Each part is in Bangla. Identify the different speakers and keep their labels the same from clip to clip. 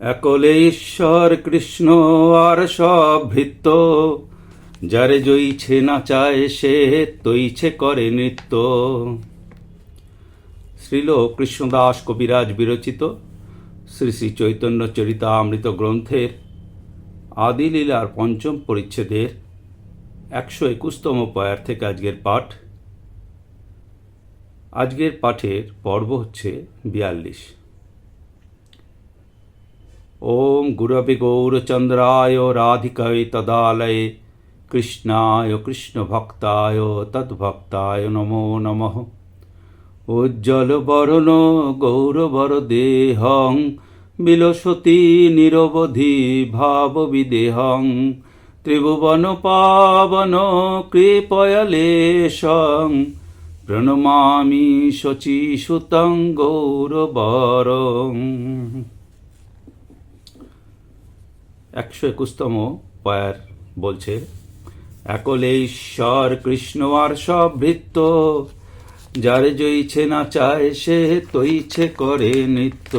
Speaker 1: একলে ঈশ্বর কৃষ্ণ আর সব ভৃত্য। যারে জইছে না চায় সে, তৈছে করে নৃত্য। শ্রীল কৃষ্ণদাস কবিরাজ বিরচিত শ্রী শ্রী চৈতন্য চরিতামৃত গ্রন্থের আদিলীলার পঞ্চম পরিচ্ছেদের একশো একুশতম পয়ার থেকে আজকের পাঠ। আজকের পাঠের পর্ব হচ্ছে বিয়াল্লিশ। ওম গুরবে গৌরচন্দ্রায় রাধিকায় তদালয়ে কৃষ্ণায় কৃষ্ণভক্তায় তদ্ভক্তায় নমো নমঃ উজ্জ্বল বরণ গৌরবর দেহং বিলসতি নিরবধি ভাব বিদেহং ত্রিভুবন একশো একুশতম পয়ার বলছে, একলে ঈশ্বর কৃষ্ণ আর সব ভৃত্য যারে জইছে না চায় সে, তৈছে করে নৃত্য।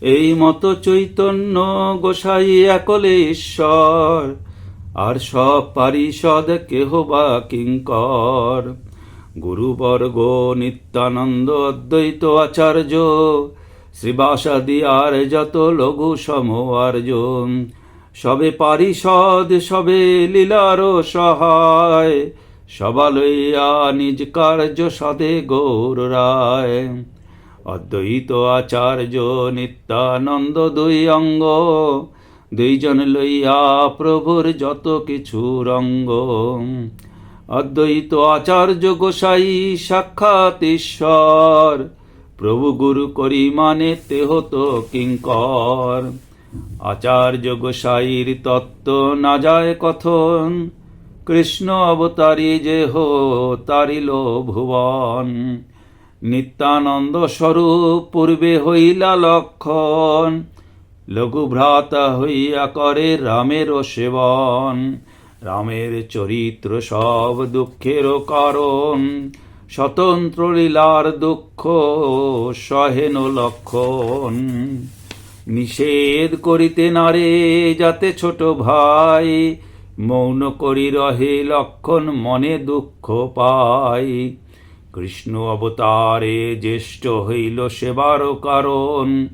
Speaker 1: এই মতো চৈতন্য গোসাই একলে ঈশ্বর আর সব পারিষদ কেহ বা কিঙ্কর। গুরুবর্গ নিত্যানন্দ অদ্বৈত আচার্য শ্রীবাসাদি আর যত লঘু সম আর্য সবে পারিষদ, সবে লীলার সহায় সবা লইয়া নিজ কার্য সদে গৌর রায়। অদ্বৈত আচার্য নিত্যানন্দ দুই অঙ্গ, দুইজন লইয়া প্রভুর যত কিছু রঙ্গ। অদ্বৈত আচার্য গোসাই সাক্ষাৎ ঈশ্বর প্রভু গুরু করি মানে তেহ তো কিঙ্কর। আচার্য গোসাইর তত্ত্ব না যায় কথন, কৃষ্ণ অবতারি যে হো তারিল ভুবন নিত্যানন্দ স্বরূপ পূর্বে হইলা লক্ষণ লঘু ভ্রাতা হইয়া করে রামেরও সেবন। রামের চরিত্র সব দুঃখের কারণ স্বতন্ত্র লীলার দুঃখ সহেন লক্ষণ। নিষেধ করিতে নারে যাতে ছোট ভাই, মৌন করি রহে লক্ষণ মনে দুঃখ পাই। কৃষ্ণ অবতারে জ্যেষ্ঠ হইল সেবার কারণ,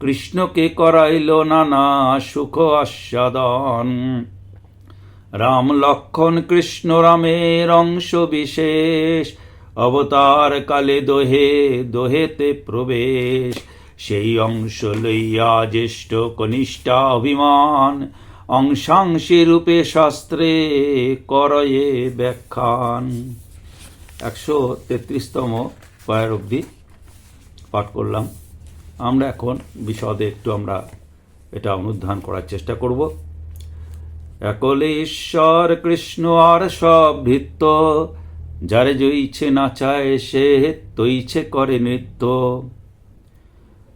Speaker 1: কৃষ্ণকে করাইল নানা সুখ আস্বাদন। রাম লক্ষণ কৃষ্ণ রামের অংশ বিশেষ অবতার কালে দোহে, দোহেতে প্রবেশ। সেই অংশ লইয়া জ্যেষ্ঠ কনিষ্ঠা অভিমান, অংশাংশী রূপে শাস্ত্রে করয়ে ব্যাখ্যান। একশো তেত্রিশতম পয়ের অবধি পাঠ করলাম। আমরা এখন বিশদে একটু আমরা এটা অনুধান করার চেষ্টা করব। একলে ঈশ্বর কৃষ্ণ আর সব ভিত্ত যারে যে ইচ্ছে না চায়, সে তৈছে করে নৃত্য।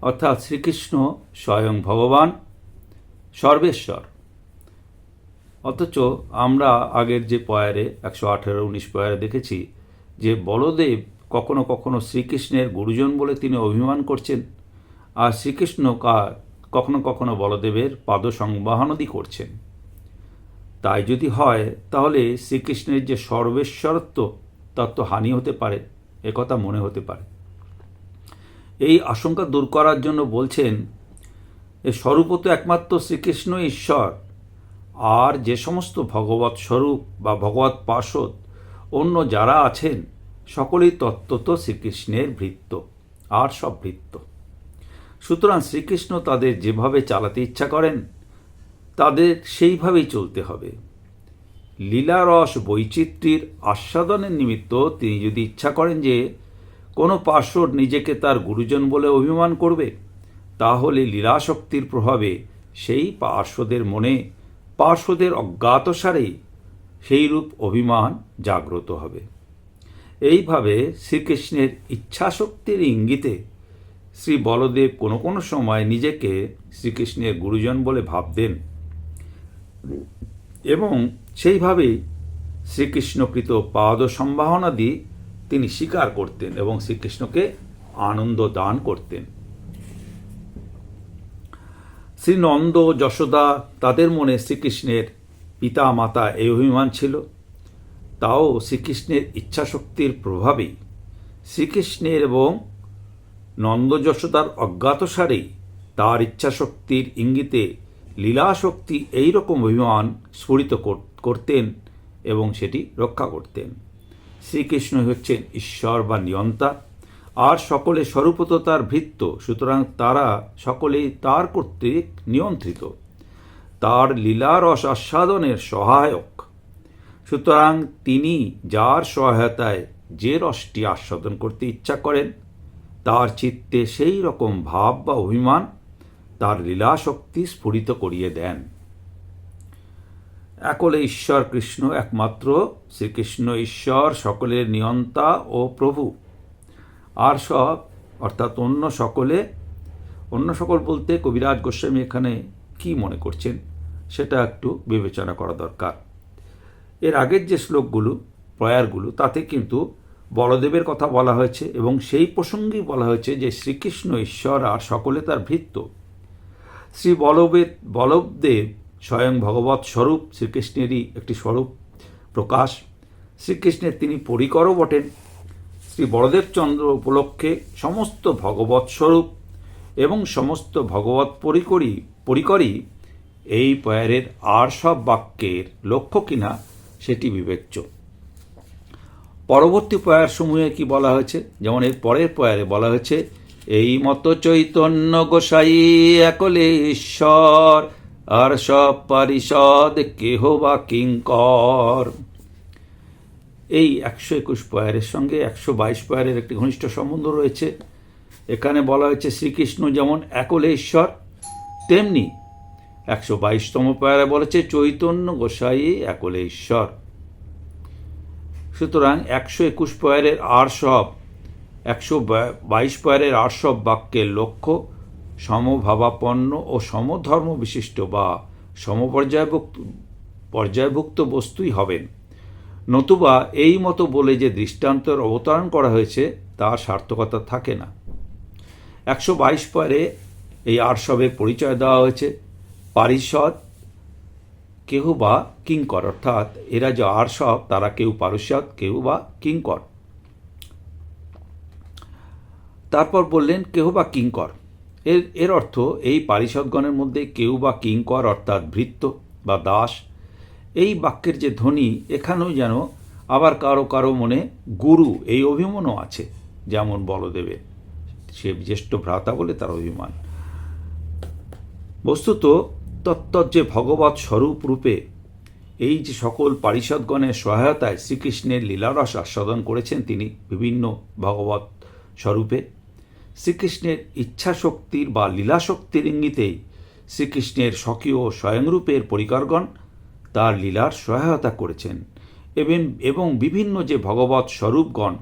Speaker 1: অর্থাৎ শ্রীকৃষ্ণ স্বয়ং ভগবান, সর্বেশ্বর। অথচ আমরা আগের যে পয়ারে, একশো আঠেরো, উনিশ পয়ারে দেখেছি যে বলদেব কখনো কখনো শ্রীকৃষ্ণের গুরুজন বলে তিনি অভিমান করছেন, আর শ্রীকৃষ্ণ কখনো কখনো বলদেবের পাদ সংবাহনদি করছেন। তাই যদি হয়, তাহলে শ্রীকৃষ্ণের যে সর্বেশ্বরত্ব তার তো হানি হতে পারে একথা মনে হতে পারে। এই আশঙ্কা দূর করার জন্য বলছেন স্বরূপত একমাত্র শ্রীকৃষ্ণ ঈশ্বর। আর যে সমস্ত ভগবত স্বরূপ বা ভগবৎ পার্শ্বদ অন্য যারা আছেন, সকলেই তত্ত্বত শ্রীকৃষ্ণের ভৃত্য, আর সব ভৃত্য। সুতরাং শ্রীকৃষ্ণ তাদের যেভাবে চালাতে ইচ্ছা করেন, তাদের সেইভাবেই চলতে হবে। লীলারস বৈচিত্র্যের আস্বাদনের নিমিত্ত তিনি যদি ইচ্ছা করেন যে কোনো পার্শ্বর নিজেকে তার গুরুজন বলে অভিমান করবে, তাহলে লীলাশক্তির প্রভাবে সেই পার্শ্বদের মনে, পার্শ্বদের অজ্ঞাতসারেই সেইরূপ অভিমান জাগ্রত হবে। এইভাবে শ্রীকৃষ্ণের ইচ্ছাশক্তির ইঙ্গিতে শ্রী বলদেব কোনো কোনো সময় নিজেকে শ্রীকৃষ্ণের গুরুজন বলে ভাবতেন এবং সেইভাবেই শ্রীকৃষ্ণকৃত পাদ সম্ভাবনাদি তিনি স্বীকার করতেন এবং শ্রীকৃষ্ণকে আনন্দ দান করতেন। শ্রী নন্দ যশোদা তাদের মনে শ্রীকৃষ্ণের পিতা মাতা এই অভিমান ছিল। তাও শ্রীকৃষ্ণের ইচ্ছাশক্তির প্রভাবেই শ্রীকৃষ্ণের এবং নন্দ যশোদার অজ্ঞাতসারেই তার ইচ্ছাশক্তির ইঙ্গিতে লীলাশক্তি এই রকম অভিমান স্ফুরিত কর- করতেন এবং সেটি রক্ষা করতেন। শ্রীকৃষ্ণ হচ্ছেন ঈশ্বর বা নিয়ন্তা, আর সকলে স্বরূপত তার ভৃত্য, সুতরাং তারা সকলেই তার কর্তৃক নিয়ন্ত্রিত। তার লীলারস আস্বাদনের সহায়ক। সুতরাং তিনি যার সহায়তায় যে রসটি আস্বাদন করতে ইচ্ছা করেন, তার চিত্তে সেই রকম ভাব বা অভিমান তার লীলাশক্তি স্ফুরিত করিয়ে দেন। একলে ঈশ্বর কৃষ্ণ একমাত্র, শ্রীকৃষ্ণ ঈশ্বর সকলের নিয়ন্তা ও প্রভু। আর সব, অর্থাৎ অন্য সকলে, অন্য সকল বলতে কবিরাজ গোস্বামী এখানে কি মনে করছেন, সেটা একটু বিবেচনা করা দরকার। এর আগের যে শ্লোকগুলো, প্রয়ারগুলো, তাতে কিন্তু বলদেবের কথা বলা হয়েছে এবং সেই প্রসঙ্গেই বলা হয়েছে যে শ্রীকৃষ্ণ ঈশ্বর আর সকলে তার ভৃত্য। শ্রী বলবের বলবদেব স্বয়ং ভগবৎ স্বরূপ শ্রীকৃষ্ণেরই একটি স্বরূপ, প্রকাশ। শ্রীকৃষ্ণের তিনি পরিকরও বটেন। শ্রী বড়দেবচন্দ্র উপলক্ষে সমস্ত ভগবৎ স্বরূপ এবং সমস্ত ভগবৎ পরিকরই পরিকরই এই পয়ারের আর সব বাক্যের লক্ষ্য কিনা সেটি বিবেচ্য। পরবর্তী পয়ার সমূহে কি বলা হয়েছে? যেমন এর পরের পয়ারে বলা হয়েছে, এই মতো চৈতন্য গোসাই একলে ঈশ্বর আর সব পারিষদ কেহ বা কিঙ্কর। এই একশো একুশ পয়ারের সঙ্গে একশো বাইশ পয়ারের একটি ঘনিষ্ঠ সম্বন্ধ রয়েছে। এখানে বলা হয়েছে শ্রীকৃষ্ণ যেমন একলে ঈশ্বর তেমনি একশো বাইশতম পয়ারে বলেছে চৈতন্য গোসাই একলে ঈশ্বর সুতরাং একশো একুশ পয়ারের আর সব, একশো বাইশ পয়ারের আর সব বাক্যের লক্ষ্য সমভাবাপন্ন ও সমধর্ম বিশিষ্ট বা সমপর্যায়ভুক্ত, পর্যায়ভুক্ত বস্তুই হবেন। নতুবা এই মতো বলে যে দৃষ্টান্তের অবতারণ করা হয়েছে, তা সার্থকতা থাকে না। একশো বাইশ পরে এই আরসবের পরিচয় দেওয়া হয়েছে। পারিষদ কেহ বা কিঙ্কর, অর্থাৎ এরা যে আরসব তারা কেউ পারিষদ কেউ বা কিঙ্কর। তারপর বললেন, কেহ বা কিঙ্কর। এর এর অর্থ এই পারিষদগণের মধ্যে কেউ বা কিঙ্কর অর্থাৎ ভৃত্য বা দাস। এই বাক্যের যে ধ্বনি, এখানেও যেন আবার কারও কারও মনে গুরু এই অভিমানও আছে, যেমন বলদেবের সে জ্যেষ্ঠ ভ্রাতা বলে তার অভিমান। বস্তুত তত্ত্বর যে ভগবৎ স্বরূপ রূপে এই যে সকল পারিষদগণের সহায়তায় শ্রীকৃষ্ণের লীলারস আস্বাদন করেছেন তিনি বিভিন্ন ভগবৎ স্বরূপে শ্রীকৃষ্ণের ইচ্ছাশক্তির বা লীলাশক্তির ইঙ্গিতেই শ্রীকৃষ্ণের স্বকীয় স্বয়ংরূপের পরিকরগণ তার লীলার সহায়তা করেছেন। এবং এবং বিভিন্ন যে ভগবত স্বরূপগণ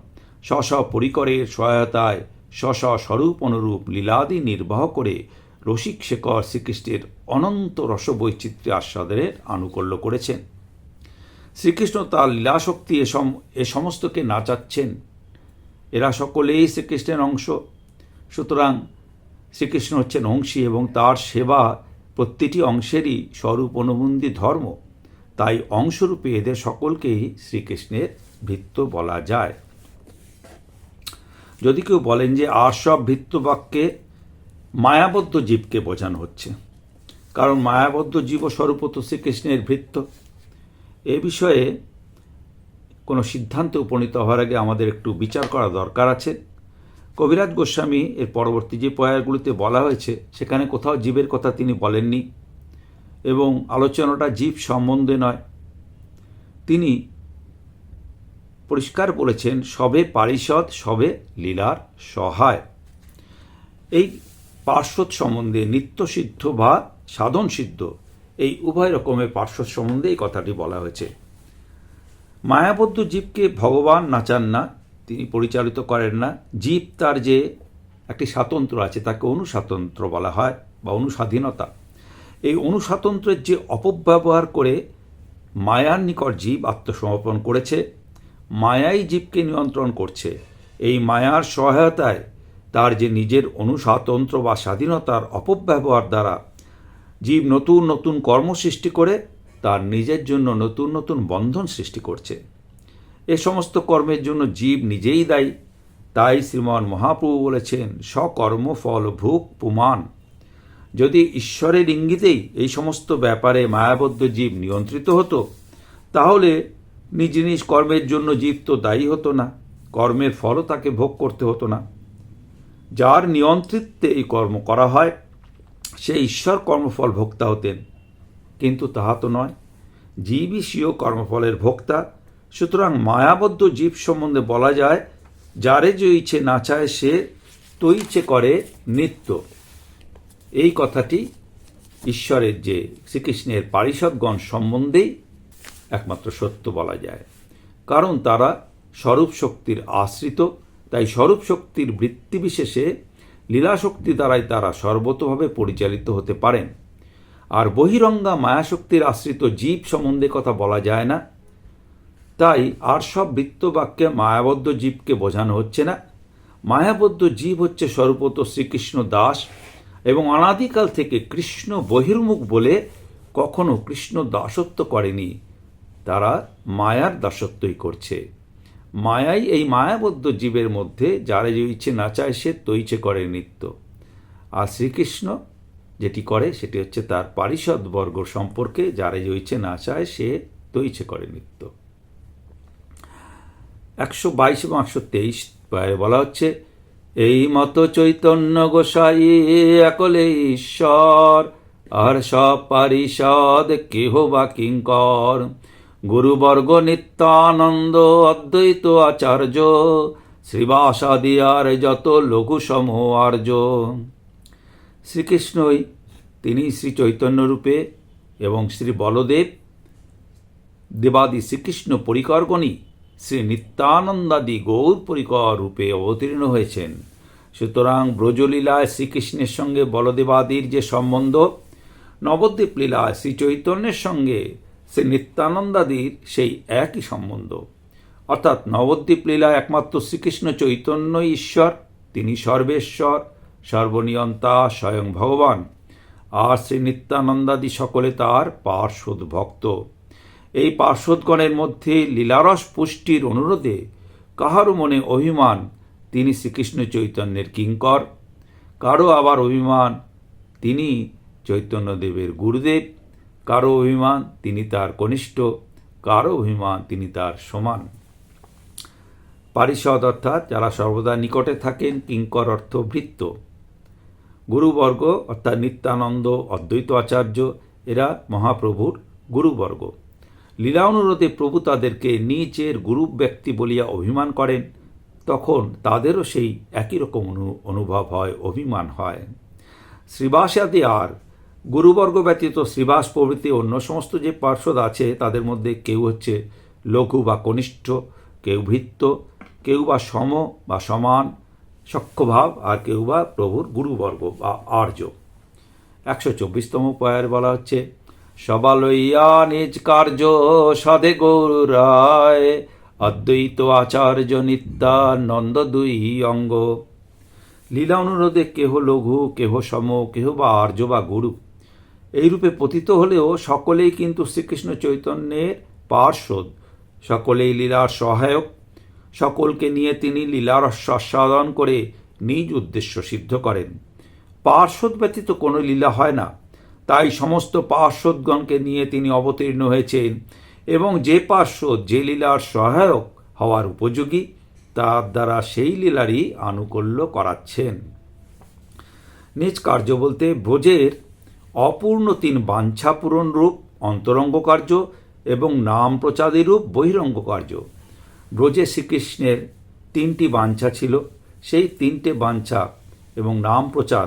Speaker 1: স্ব স্ব পরিকরের সহায়তায় স্ব স্ব স্বরূপ অনুরূপ লীলাদি নির্বাহ করে রসিক শেখর শ্রীকৃষ্ণের অনন্ত রসবৈচিত্র্য আস্বাদের আনুকূল্য করেছেন। শ্রীকৃষ্ণ তার লীলাশক্তি এ সমস্তকে নাচাচ্ছেন। এরা সকলেই শ্রীকৃষ্ণের অংশ। সুতরাং শ্রীকৃষ্ণ হচ্ছেন অংশী এবং তার সেবা প্রতিটি অংশেরই স্বরূপ অনুবন্ধী ধর্ম। তাই অংশরূপে এদের সকলকেই শ্রীকৃষ্ণের ভৃত্য বলা যায়। যদি কেউ বলেন যে আর সব বাক্যে মায়াবদ্ধ জীবকে বোঝানো হচ্ছে, কারণ মায়াবদ্ধ জীব স্বরূপত শ্রীকৃষ্ণের ভৃত্য এ বিষয়ে কোনো সিদ্ধান্তে উপনীত হওয়ার আগে আমাদের একটু বিচার করা দরকার আছে। কবিরাজ গোস্বামী এর পরবর্তী যে পয়ারগুলিতে বলা হয়েছে, সেখানে কোথাও জীবের কথা তিনি বলেননি এবং আলোচনাটা জীব সম্বন্ধে নয়। তিনি পরিষ্কার বলেছেন সবে পারিষদ, সবে লীলার সহায়। এই পার্শ্বদ সম্বন্ধে নিত্যসিদ্ধ বা সাধন সিদ্ধ, এই উভয় রকমের পার্শ্বদ সম্বন্ধে এই কথাটি বলা হয়েছে। মায়াবদ্ধ জীবকে ভগবান নাচান না তিনি পরিচালিত করেন না। জীব তার যে একটি স্বাতন্ত্র আছে, তাকে অনুস্বাতন্ত্র বলা হয় বা অনুস্বাধীনতা। এই অনুস্বাতন্ত্রের যে অপব্যবহার করে মায়ার নিকট জীব আত্মসমর্পণ করেছে, মায়াই জীবকে নিয়ন্ত্রণ করছে। এই মায়ার সহায়তায় তার যে নিজের অনুস্বাতন্ত্র বা স্বাধীনতার অপব্যবহার দ্বারা জীব নতুন নতুন কর্ম সৃষ্টি করে, তার নিজের জন্য নতুন নতুন বন্ধন সৃষ্টি করছে। এ সমস্ত কর্মের জন্য জীব নিজেই দায়ী। তাই শ্রীমান মহাপ্রভু বলেছেন সকর্ম ফল ভুক পুমান যদি ঈশ্বরের ইঙ্গিতেই এই সমস্ত ব্যাপারে মায়াবদ্ধ জীব নিয়ন্ত্রিত হতো, তাহলে নিজ নিজ কর্মের জন্য জীব তো দায়ী হতো না, কর্মের ফলও তাকে ভোগ করতে হতো না। যার নিয়ন্ত্রিত্বে এই কর্ম করা হয়, সে ঈশ্বর কর্মফল ভোক্তা হতেন। কিন্তু তাহা তো নয়। জীবই স্বীয় কর্মফলের ভোক্তা সুতরাং মায়াবদ্ধ জীব সম্বন্ধে বলা যায়, যারে যে ইচ্ছে না চায় সে তো ইচ্ছে করে নিত্য। এই কথাটি ঈশ্বরের যে শ্রীকৃষ্ণের পারিষদগণ সম্বন্ধেই একমাত্র সত্য বলা যায়। কারণ তারা স্বরূপ শক্তির আশ্রিত, তাই স্বরূপ শক্তির বৃত্তি বিশেষে লীলাশক্তি দ্বারাই তারা সর্বতভাবে পরিচালিত হতে পারেন। আর বহিরঙ্গা মায়াশক্তির আশ্রিত জীব সম্বন্ধে কথা বলা যায় না। তাই আর সব বৃত্তবাক্যে মায়াবদ্ধ জীবকে বোঝানো হচ্ছে না। মায়াবদ্ধ জীব হচ্ছে স্বরূপত শ্রীকৃষ্ণ দাস এবং অনাদিকাল থেকে কৃষ্ণ বহির্মুখ বলে কখনো কৃষ্ণ দাসত্ব করেনি। তারা মায়ার দাসত্বই করছে। মায়াই এই মায়াবদ্ধ জীবের মধ্যে যারা যে ইচ্ছে না চায় সে তো ইচ্ছে করে নিত্য। আর শ্রীকৃষ্ণ যেটি করে সেটি হচ্ছে তার পারিষদ বর্গ সম্পর্কে যারা যে ইচ্ছে না চায় সে তো ইচ্ছে করে নিত্য। একশো বাইশ এবং একশো তেইশ। বলা হচ্ছে, এই মতো চৈতন্য গোসাই একলে ঈশ্বর, আর সব পারিষদ কেহ বা কিঙ্কর। গুরুবর্গ নিত্যানন্দ অদ্বৈত আচার্য শ্রীবাসাদি আর যত লঘু সম আর্য শ্রীকৃষ্ণই তিনি শ্রী চৈতন্য রূপে এবং শ্রী বলদেব, দেবাদি শ্রীকৃষ্ণ পরিকরগণই শ্রী নিত্যানন্দাদি গৌর পরিকর রূপে অবতীর্ণ হয়েছেন। সুতরাং ব্রজলীলায় শ্রীকৃষ্ণের সঙ্গে বলদেবাদির যে সম্বন্ধ নবদ্বীপ লীলায় শ্রী চৈতন্যের সঙ্গে শ্রী নিত্যানন্দাদির সেই একই সম্বন্ধ। অর্থাৎ নবদ্বীপ লীলা একমাত্র শ্রীকৃষ্ণ চৈতন্য ঈশ্বর, তিনি সর্বেশ্বর, সর্বনিয়ন্তা, স্বয়ং ভগবান। আর শ্রী নিত্যানন্দাদি সকলে তার পার্শ্বদ ভক্ত। এই পার্শ্বদগণের মধ্যে লীলারস পুষ্টির অনুরোধে কাহারও মনে অভিমান? তিনি শ্রীকৃষ্ণ চৈতন্যের কিঙ্কর। কারও আবার অভিমান? তিনি চৈতন্যদেবের গুরুদেব। কারও অভিমান? তিনি তার কনিষ্ঠ। কারও অভিমান? তিনি তার সমান। পারিষদ অর্থাৎ যারা সর্বদা নিকটে থাকেন, কিঙ্কর অর্থ ভৃত্ত গুরুবর্গ অর্থাৎ নিত্যানন্দ, অদ্বৈত আচার্য, এরা মহাপ্রভুর গুরুবর্গ। লীলা অনুরোধে প্রভু তাদেরকে নিজের গুরু ব্যক্তি বলিয়া অভিমান করেন, তখন তাদেরও সেই একই রকম অনু, অনুভব হয়, অভিমান হয়। শ্রীবাসাদি আর, গুরুবর্গ ব্যতীত শ্রীবাস প্রভৃতি অন্য সমস্ত যে পার্শ্বদ আছে, তাদের মধ্যে কেউ হচ্ছে লঘু বা কনিষ্ঠ, কেউ ভৃত্ত কেউ বা সম বা সমান, সক্ষভাব, আর কেউ বা প্রভুর গুরুবর্গ বা আর্য। একশো চব্বিশতম পয়ার বলা হচ্ছে সবালইয়া নিজ কার্য সাধে গৌর রায় অদ্বৈত আচার্য নিত্যানন্দ দুই অঙ্গ। লীলা অনুরোধে কেহ লঘু, কেহ সম, কেহ বা আর্য বা গুরু। এইরূপে পতিত হলেও সকলেই কিন্তু শ্রীকৃষ্ণ চৈতন্যের পার্শ্বদ। সকলেই লীলার সহায়ক। সকলকে নিয়ে তিনি লীলার স্বাস্বাদন করে নিজ উদ্দেশ্য সিদ্ধ করেন। পার্শ্বদ ব্যতীত কোনো লীলা হয় না। তাই সমস্ত পার্শ্বদগণকে নিয়ে তিনি অবতীর্ণ হয়েছেন এবং যে পার্শ্বদ যে লীলার সহায়ক হওয়ার উপযোগী, তার দ্বারা সেই লীলারই আনুকূল্য করাচ্ছেন। নিজ কার্য বলতে ব্রজের অপূর্ণ তিন বাঞ্ছা পূরণ রূপ, অন্তরঙ্গ কার্য এবং নাম প্রচারী রূপ, বহিরঙ্গ কার্য। ব্রজে শ্রীকৃষ্ণের তিনটি বাঞ্ছা ছিল। সেই তিনটে বাঞ্ছা এবং নাম প্রচার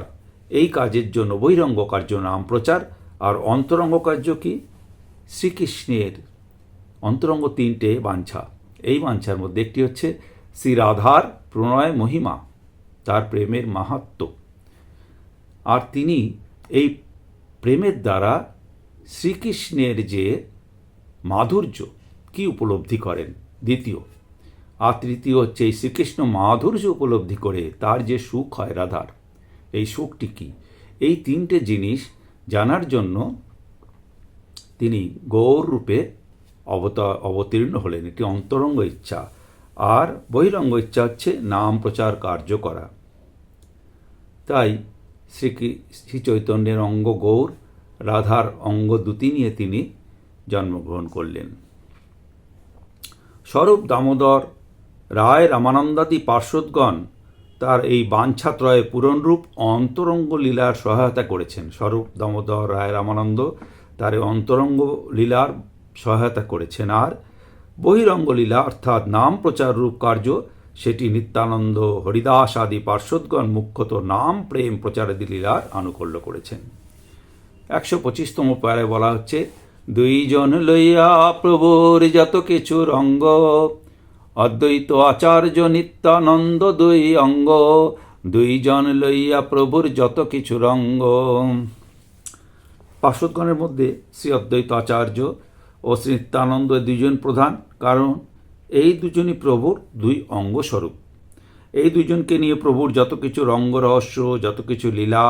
Speaker 1: এই কাজের জন্য বহিরঙ্গ কার্য নাম প্রচার, আর অন্তরঙ্গ কার্য কি? শ্রীকৃষ্ণের অন্তরঙ্গ তিনটে বাঞ্ছা। এই বাঞ্ছার মধ্যে একটি হচ্ছে শ্রী রাধার প্রণয় মহিমা, তার প্রেমের মাহাত্ম। আর তিনি এই প্রেমের দ্বারা শ্রীকৃষ্ণের যে মাধুর্য, কি উপলব্ধি করেন? দ্বিতীয়, আর তৃতীয় হচ্ছে এই শ্রীকৃষ্ণ মাধুর্য উপলব্ধি করে তার যে সুখ হয় রাধার এই সুখটি কি? এই তিনটে জিনিস জানার জন্য তিনি গৌর রূপে অবতার অবতীর্ণ হলেন। এটি অন্তরঙ্গ ইচ্ছা। আর বহিরঙ্গ ইচ্ছা হচ্ছে নাম প্রচার কার্য করা। তাই শ্রী শ্রী চৈতন্যের অঙ্গ গৌর, রাধার অঙ্গ দুটি নিয়ে তিনি জন্মগ্রহণ করলেন। স্বরূপ দামোদর রায় রামানন্দাদি পার্শ্বদগণ তার এই বাঞ্ছাত্রয়ের পূরণরূপ অন্তরঙ্গ লীলার সহায়তা করেছেন। স্বরূপ দামোদর রায় রামানন্দ তার এই অন্তরঙ্গ লীলার সহায়তা করেছেন। আর বহিরঙ্গ লীলা অর্থাৎ নাম প্রচার রূপ কার্য, সেটি নিত্যানন্দ হরিদাস আদি পার্শ্বদগণ মুখ্যত নাম প্রেম প্রচারাদি লীলার আনুকূল্য করেছেন। একশো পঁচিশতম পারে বলা হচ্ছে, দুইজন লইয়া প্রভুর যত কিছু রঙ্গ অদ্বৈত আচার্য নিত্যানন্দ দুই অঙ্গ, দুইজন লইয়া প্রভুর যত কিছু রঙ্গ। পার্শ্বদগণের মধ্যে শ্রী অদ্বৈত আচার্য ও শ্রী নিত্যানন্দ এই দুজন প্রধান, কারণ এই দুজনই প্রভুর দুই অঙ্গ স্বরূপ এই দুজনকে নিয়ে প্রভুর যত কিছু রঙ্গ, রহস্য, যত কিছু লীলা,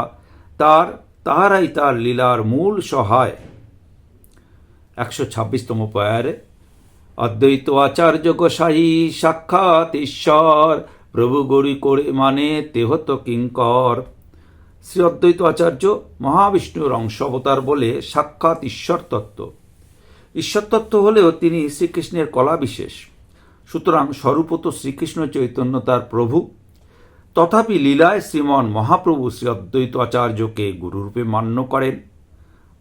Speaker 1: তার, তাহারাই তার লীলার মূল সহায়। একশো ছাব্বিশতম পয়ারে অদ্বৈত আচার্য গোসাই সাক্ষাৎ ঈশ্বর। প্রভু গড়ি করে মানে তেহত কিঙ্কর। শ্রী অদ্বৈত আচার্য মহাবিষ্ণুর অংশ অবতার বলে সাক্ষাৎ ঈশ্বর তত্ত্ব ঈশ্বর তত্ত্ব হলেও তিনি শ্রীকৃষ্ণের কলা বিশেষ সুতরাং স্বরূপত শ্রীকৃষ্ণ চৈতন্য তার প্রভু। তথাপি লীলায় শ্রীমন মহাপ্রভু শ্রী অদ্বৈত আচার্যকে গুরুরূপে মান্য করেন।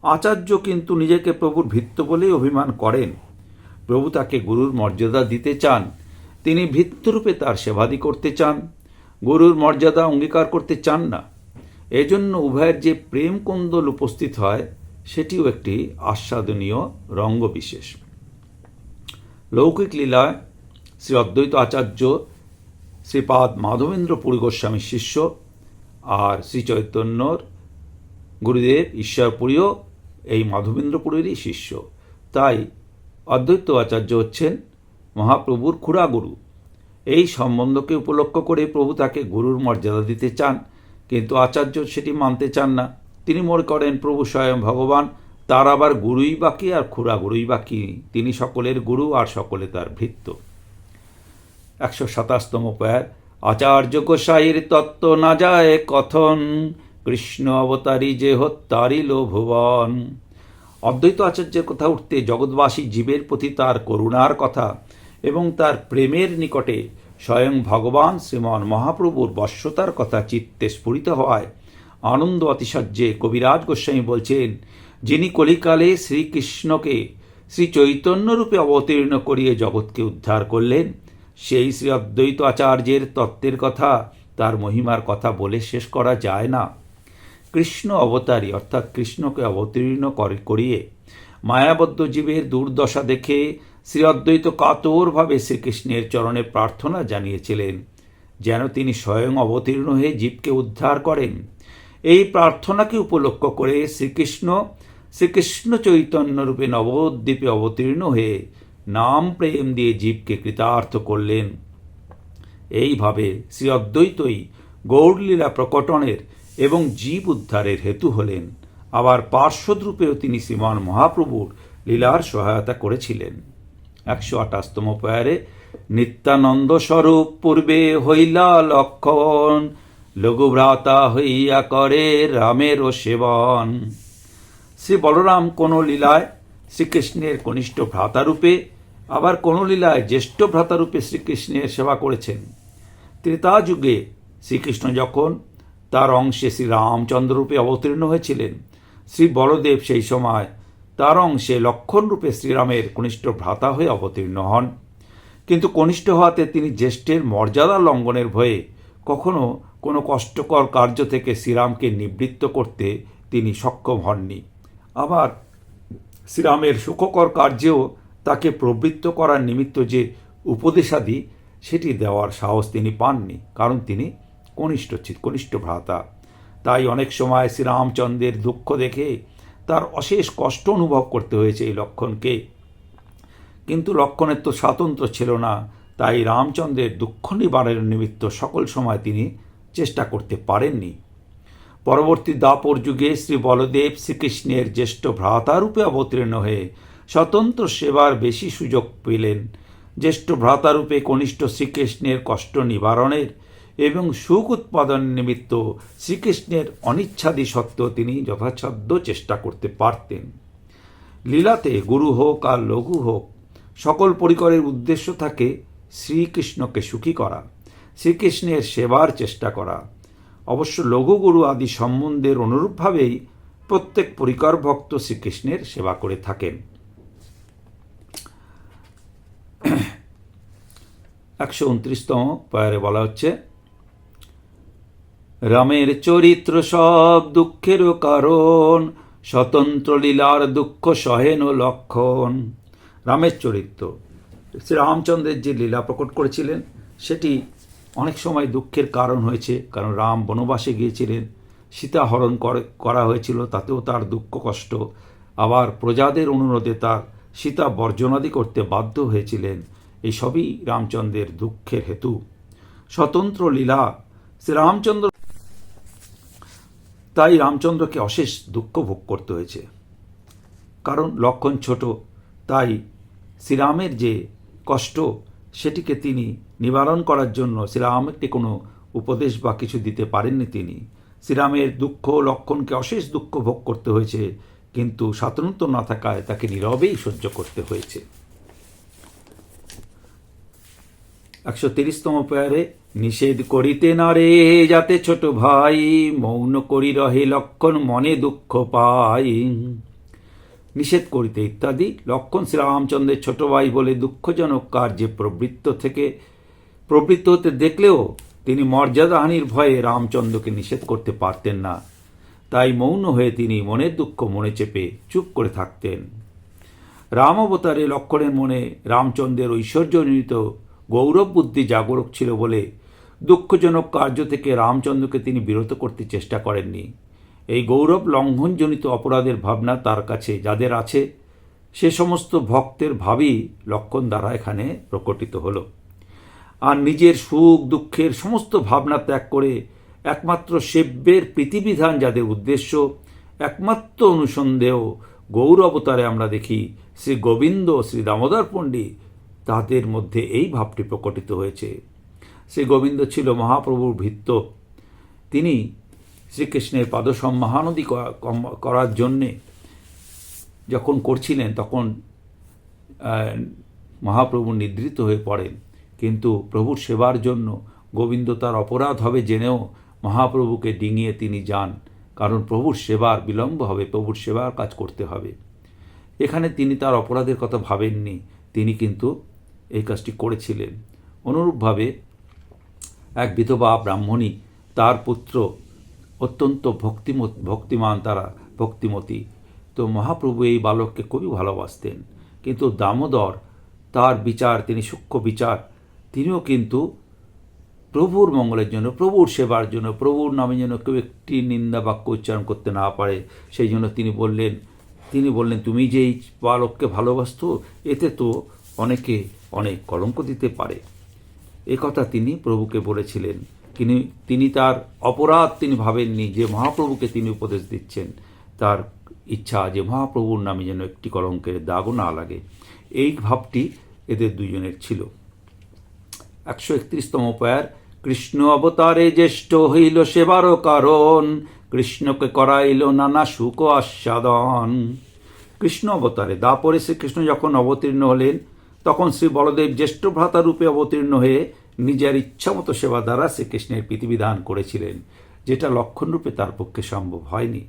Speaker 1: আচার্য কিন্তু নিজেকে প্রভুর ভিত্ত বলেই অভিমান করেন। প্রভু তাকে গুরুর মর্যাদা দিতে চান। তিনি ভিত্তরূপে তার সেবাদি করতে চান। গুরুর মর্যাদা অঙ্গীকার করতে চান না। এজন্য উভয়ের যে প্রেম কুন্দল উপস্থিত হয়, সেটিও একটি আস্বাদনীয় রঙ্গ বিশেষ লৌকিক লীলায় শ্রী অদ্বৈত আচার্য শ্রীপাদ মাধবেন্দ্র পুরী গোস্বামীর শিষ্য আর শ্রী চৈতন্যর গুরুদেব ঈশ্বরপুরীও এই মাধবেন্দ্রপুরীরই শিষ্য। তাই অদ্বৈত আচার্য হচ্ছেন মহাপ্রভুর খুড়া গুরু এই সম্বন্ধকে উপলক্ষ করে প্রভু তাকে গুরুর মর্যাদা দিতে চান, কিন্তু আচার্য সেটি মানতে চান না। তিনি মনে করেন, প্রভু স্বয়ং ভগবান, তার আবার গুরুই বাকি আর খুড়া গুরুই বাকি তিনি সকলের গুরু আর সকলে তার ভৃত্য। একশো সাতাশতম প্যার আচার্য গোসাইয়ের তত্ত্ব না যায় কথন, কৃষ্ণ অবতারী যে হত্যারিল ভুবন অদ্বৈত আচার্যের কথা উঠতে জগৎবাসী জীবের প্রতি তার করুণার কথা এবং তার প্রেমের নিকটে স্বয়ং ভগবান শ্রীমন মহাপ্রভুর বশ্যতার কথা চিত্তে স্ফুরিত হওয়ায় আনন্দ অতিশয্যে কবিরাজ গোস্বামী বলছেন, যিনি কলিকালে শ্রীকৃষ্ণকে শ্রী চৈতন্যরূপে অবতীর্ণ করিয়ে জগৎকে উদ্ধার করলেন, সেই শ্রী অদ্বৈত আচার্যের তত্ত্বের কথা, তার মহিমার কথা বলে শেষ করা যায় না। কৃষ্ণ অবতারী, অর্থাৎ কৃষ্ণকে অবতীর্ণ করে করিয়ে মায়াবদ্ধ জীবের দুর্দশা দেখে শ্রী অদ্বৈত কাতরভাবে শ্রীকৃষ্ণের চরণে প্রার্থনা জানিয়েছিলেন, যেন তিনি স্বয়ং অবতীর্ণ হয়ে জীবকে উদ্ধার করেন। এই প্রার্থনাকে উপলক্ষ করে শ্রীকৃষ্ণ শ্রীকৃষ্ণ চৈতন্যরূপে নবদ্বীপে অবতীর্ণ হয়ে নাম প্রেম দিয়ে জীবকে কৃতার্থ করলেন। এইভাবে শ্রী অদ্বৈতই গৌরলীলা প্রকটনের এবং জীব উদ্ধারের হেতু হলেন। আবার পার্শ্বদরূপেও তিনি শ্রীমান মহাপ্রভুর লীলার সহায়তা করেছিলেন। একশো আঠাশতম পয়ারে নিত্যানন্দ স্বরূপ পূর্বে হইলা লক্ষণ, লঘুভ্রাতা হইয়া করে রামেরও সেবন। শ্রী বলরাম কোন লীলায় শ্রীকৃষ্ণের কনিষ্ঠ ভ্রাতারূপে, আবার কোন লীলায় জ্যেষ্ঠ ভ্রাতারূপে শ্রীকৃষ্ণের সেবা করেছেন। ত্রেতা যুগে শ্রীকৃষ্ণ যখন তার অংশে শ্রী রামচন্দ্ররূপে অবতীর্ণ হয়েছিলেন। শ্রী বলদেব সেই সময় তার অংশে লক্ষণরূপে শ্রীরামের কনিষ্ঠ ভ্রাতা হয়ে অবতীর্ণ হন। কিন্তু কনিষ্ঠ হওয়াতে তিনি জ্যেষ্ঠের মর্যাদা লঙ্ঘনের ভয়ে কখনো কোনো কষ্টকর কার্য থেকে শ্রীরামকে নিবৃত্ত করতে তিনি সক্ষম হননি। আবার শ্রীরামের সুখকর কার্যেও তাকে প্রবৃত্ত করার নিমিত্ত যে উপদেশাদি, সেটি দেওয়ার সাহস তিনি পাননি, কারণ তিনি কনিষ্ঠ কনিষ্ঠ ভ্রাতা। তাই অনেক সময় শ্রীরামচন্দ্রের দুঃখ দেখে তার অশেষ কষ্ট অনুভব করতে হয়েছে এই লক্ষণকে। কিন্তু লক্ষণের তো স্বাতন্ত্র ছিল না, তাই রামচন্দ্রের দুঃখ নিবারণের নিমিত্ত সকল সময় তিনি চেষ্টা করতে পারেননি। পরবর্তী দাপর যুগে শ্রী বলদেব শ্রীকৃষ্ণের জ্যেষ্ঠ ভ্রাতারূপে অবতীর্ণ হয়ে স্বতন্ত্র সেবার বেশি সুযোগ পেলেন। জ্যেষ্ঠ ভ্রাতারূপে কনিষ্ঠ শ্রীকৃষ্ণের কষ্ট নিবারণের এবং সুখ উৎপাদন নিমিত্ত শ্রীকৃষ্ণের অনিচ্ছাদি সত্ত্বেও তিনি যথাসাধ্য চেষ্টা করতে পারতেন। লীলাতে গুরু হোক আর লঘু হোক, সকল পরিকরের উদ্দেশ্য থাকে শ্রীকৃষ্ণকে সুখী করা, শ্রীকৃষ্ণের সেবার চেষ্টা করা। অবশ্য লঘু গুরু আদি সম্বন্ধের অনুরূপভাবেই প্রত্যেক পরিকর ভক্ত শ্রীকৃষ্ণের সেবা করে থাকেন। একশো উনত্রিশতম পয়ারে বলা হচ্ছে রামের চরিত্র সব দুঃখেরও কারণ, স্বতন্ত্র লীলার দুঃখ সহেন ও লক্ষণ। রামের চরিত্র। শ্রী রামচন্দ্রের যে লীলা প্রকট করেছিলেন, সেটি অনেক সময় দুঃখের কারণ হয়েছে, কারণ রাম বনবাসে গিয়েছিলেন, সীতা হরণ করে- করা হয়েছিল, তাতেও তার দুঃখ কষ্ট। আবার প্রজাদের অনুরোধে তার সীতা বর্জনাদি করতে বাধ্য হয়েছিলেন। এই সবই রামচন্দ্রের দুঃখের হেতু। স্বতন্ত্র লীলা। শ্রীরামচন্দ্র তাই রামচন্দ্রকে অশেষ দুঃখ ভোগ করতে হয়েছে। কারণ লক্ষণ ছোট, তাই শ্রীরামের যে কষ্ট, সেটিকে তিনি নিবারণ করার জন্য শ্রীরামকে কোনো উপদেশ বা কিছু দিতে পারেননি তিনি। শ্রীরামের দুঃখ লক্ষণকে অশেষ দুঃখ ভোগ করতে হয়েছে, কিন্তু স্বাতন্ত্র না থাকায় তাকে নীরবেই সহ্য করতে হয়েছে। একশো তিরিশতম পেয়ারে নিষেধ করিতে না রে, যাতে ছোট ভাই মৌন করি রহে লক্ষণ মনে দুঃখ পাই। নিষেধ করিতে ইত্যাদি। লক্ষণ শ্রীরামচন্দ্রের ছোট ভাই বলে দুঃখজনক কার্যে প্রবৃত্ত থেকে, প্রবৃত্ত হতে দেখলেও তিনি মর্যাদাহানির ভয়ে রামচন্দ্রকে নিষেধ করতে পারতেন না। তাই মৌন হয়ে তিনি মনের দুঃখ মনে চেপে চুপ করে থাকতেন। রাম অবতারে লক্ষণের মনে রামচন্দ্রের ঐশ্বর্যজনিত গৌরব বুদ্ধি জাগরক ছিল বলে দুঃখজনক কার্য থেকে রামচন্দ্রকে তিনি বিরত করতে চেষ্টা করেননি। এই গৌরব লঙ্ঘনজনিত অপরাধের ভাবনা তার কাছে, যাদের আছে, সে সমস্ত ভক্তের ভাবই লক্ষণ দ্বারা এখানে প্রকটিত হল। আর নিজের সুখ, দুঃখের সমস্ত ভাবনা ত্যাগ করে একমাত্র সেব্যের প্রীতিবিধান, যাদের উদ্দেশ্য একমাত্র অনুসন্দেহ গৌর অবতারে আমরা দেখি শ্রী গোবিন্দ, শ্রী দামোদর পণ্ডিত, তাদের মধ্যে এই ভাবটি প্রকটিত হয়েছে। শ্রী গোবিন্দ ছিল মহাপ্রভুর ভিত্ত তিনি শ্রীকৃষ্ণের পাদসম্মাহানদি করা- করার জন্যে যখন করছিলেন তখন মহাপ্রভু নিদ্রিত হয়ে পড়েন। কিন্তু প্রভুর সেবার জন্য গোবিন্দ তার অপরাধ হবে জেনেও মহাপ্রভুকে ডিঙিয়ে তিনি যান। কারণ প্রভুর সেবার বিলম্ব হবে, প্রভুর সেবার কাজ করতে হবে। এখানে তিনি তার অপরাধের কথা ভাবেননি। তিনি কিন্তু এই কাজটি করেছিলেন। অনুরূপভাবে এক বিধবা ব্রাহ্মণী, তার পুত্র অত্যন্ত ভক্তিম ভক্তিমান তারা ভক্তিমতী। তো মহাপ্রভু এই বালককে খুবই ভালোবাসতেন। কিন্তু দামোদর, তার বিচার, তিনি সূক্ষ্ম বিচার, তিনিও কিন্তু প্রভুর মঙ্গলের জন্য, প্রভুর সেবার জন্য, প্রভুর নামে যেন কেউ একটি নিন্দা, বাক্য উচ্চারণ করতে না পারে, সেই জন্য তিনি বললেন তিনি বললেন, তুমি যে এই বালককে ভালোবাসত, এতে তো অনেকে অনেক কলঙ্ক দিতে পারে। এ কথা তিনি প্রভুকে বলেছিলেন। তিনি তিনি তার অপরাধ তিনি ভাবেননি, যে মহাপ্রভুকে তিনি উপদেশ দিচ্ছেন। তার ইচ্ছা যে মহাপ্রভুর নামে যেন একটি কলঙ্কের দাগও না লাগে। এই ভাবটি এদের দুজনের ছিল। একশো একত্রিশতম পয়ার কৃষ্ণ অবতারে জ্যেষ্ঠ হইল সেবারও কারণ, কৃষ্ণকে করাইল নানা সুখ আস্বাদন। কৃষ্ণ অবতারে দাপরে শ্রীকৃষ্ণ যখন অবতীর্ণ হলেন তখন শ্রী বলদেব জ্যেষ্ঠ ভ্রাতা রূপে অবতীর্ণ হয়ে নিজের ইচ্ছামতো সেবা দ্বারা শ্রীকৃষ্ণের পৃথিবীদান করেছিলেন, যেটা লক্ষণরূপে তার পক্ষে সম্ভব হয়নি।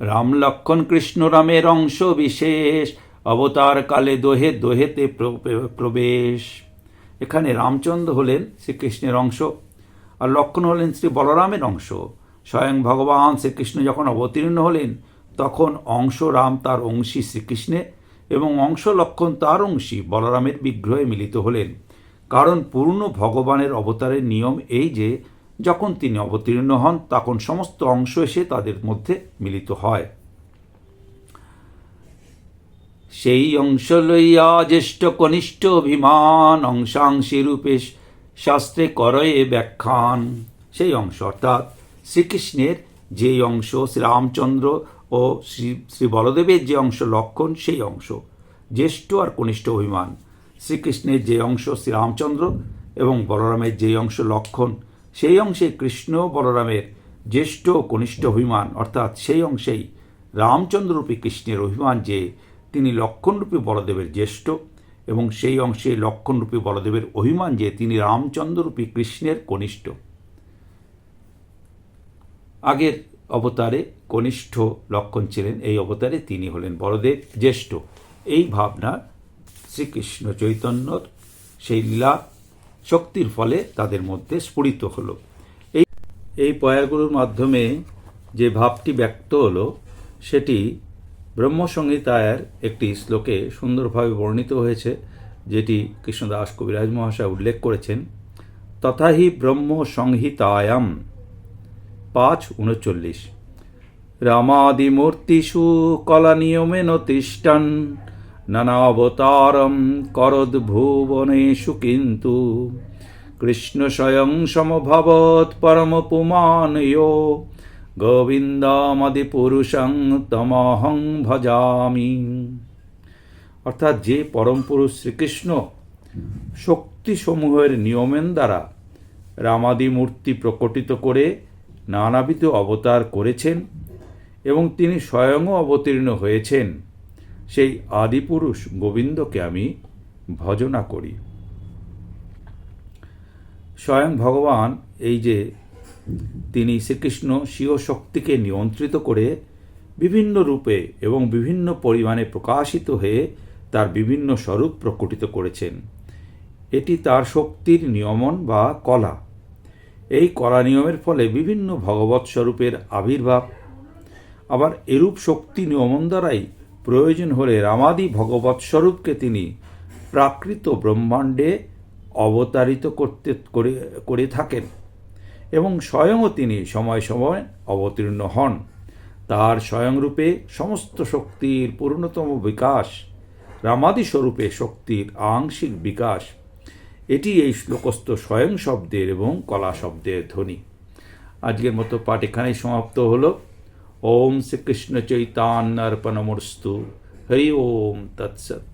Speaker 1: রাম লক্ষণ কৃষ্ণ রামের অংশ বিশেষ, অবতার কালে দোহে দোহেতে প্র- প্রবেশ। এখানে রামচন্দ্র হলেন শ্রীকৃষ্ণের অংশ আর লক্ষণ হলেন শ্রী বলরামের অংশ। স্বয়ং ভগবান শ্রীকৃষ্ণ যখন অবতীর্ণ হলেন তখন অংশ রাম তার অংশী শ্রীকৃষ্ণে এবং অংশ লক্ষণ তার অংশী বলরামের বিগ্রহে মিলিত হলেন। কারণ পূর্ণ ভগবানের অবতারের নিয়ম এই যে, যখন তিনি অবতীর্ণ হন, তখন সমস্ত অংশ এসে তাদের মধ্যে মিলিত হয়। সেই অংশ লইয়া জ্যেষ্ঠ কনিষ্ঠ অভিমান অংশাংশী রূপে শাস্ত্রে করয়ে ব্যাখ্যান। সেই অংশ অর্থাৎ শ্রীকৃষ্ণের যে অংশ শ্রীরামচন্দ্র ও শ্রী শ্রী বলদেবের যে অংশ লক্ষণ, সেই অংশ। জ্যেষ্ঠ আর কনিষ্ঠ অভিমান। শ্রীকৃষ্ণের যে অংশ শ্রীরামচন্দ্র এবং বলরামের যে অংশ লক্ষণ, সেই অংশে কৃষ্ণ বলরামের জ্যেষ্ঠ ও কনিষ্ঠ অভিমান, অর্থাৎ সেই অংশেই রামচন্দ্ররূপী কৃষ্ণের অভিমান যে, তিনি লক্ষণরূপী বলদেবের জ্যেষ্ঠ এবং সেই অংশে লক্ষণরূপী বলদেবের অভিমান যে, তিনি রামচন্দ্ররূপী কৃষ্ণের কনিষ্ঠ। আগের অবতারে কনিষ্ঠ লক্ষণ ছিলেন, এই অবতারে তিনি হলেন বড়দেব জ্যেষ্ঠ। এই ভাবনা শ্রীকৃষ্ণ চৈতন্যর সেই লীলা শক্তির ফলে তাদের মধ্যে স্ফুরিত হলো। এই এই পয়াগুলোর মাধ্যমে যে ভাবটি ব্যক্ত হলো, সেটি ব্রহ্মসংহিতায়ের একটি শ্লোকে সুন্দরভাবে বর্ণিত হয়েছে, যেটি কৃষ্ণদাস কবিরাজ মহাশয় উল্লেখ করেছেন। তথাহি ব্রহ্ম সংহিতায়াম পাঁচ উনচল্লিশ রামাদিমূর্তিষু কলানিয়মেন তিষ্ঠন নানাবতারম করদ্ভুবনেষু কিন্তু। কৃষ্ণ স্বয়ং সমভবৎ পরম পুমানয় গোবিন্দমাদিপুরুষং তমহং ভজামি। অর্থাৎ যে পরম পুরুষ শ্রীকৃষ্ণ শক্তিসমূহের নিয়মের দ্বারা রামাদি মূর্তি প্রকটিত করে নানাবিধ অবতার করেছেন এবং তিনি স্বয়ংও অবতীর্ণ হয়েছেন। সেই আদিপুরুষ গোবিন্দকে আমি ভজনা করি। স্বয়ং ভগবান এই যে তিনি শ্রীকৃষ্ণ স্বীয় শক্তিকে নিয়ন্ত্রিত করে বিভিন্ন রূপে এবং বিভিন্ন পরিমাণে প্রকাশিত হয়ে তার বিভিন্ন স্বরূপ প্রকটিত করেছেন। এটি তার শক্তির নিয়মন বা কলা। এই কলা নিয়মের ফলে বিভিন্ন ভগবৎ স্বরূপের আবির্ভাব। আবার এরূপ শক্তি নিয়মন দ্বারাই প্রয়োজন হলে রামাদি ভগবৎ স্বরূপকে তিনি প্রাকৃত ব্রহ্মাণ্ডে অবতারিত করতে, করে করে থাকেন এবং স্বয়ংও তিনি সময় সময় অবতীর্ণ হন। তার স্বয়ংরূপে সমস্ত শক্তির পূর্ণতম বিকাশ, রামাদি স্বরূপে শক্তির আংশিক বিকাশ এটি এই শ্লোকস্থ স্বয়ং শব্দের এবং কলা শব্দের ধ্বনি। আজকের মতো পাঠ এখানেই সমাপ্ত হলো। ওম শ্রীকৃষ্ণ চৈতান্যর্পণমস্তু হরি ওম তৎসৎ।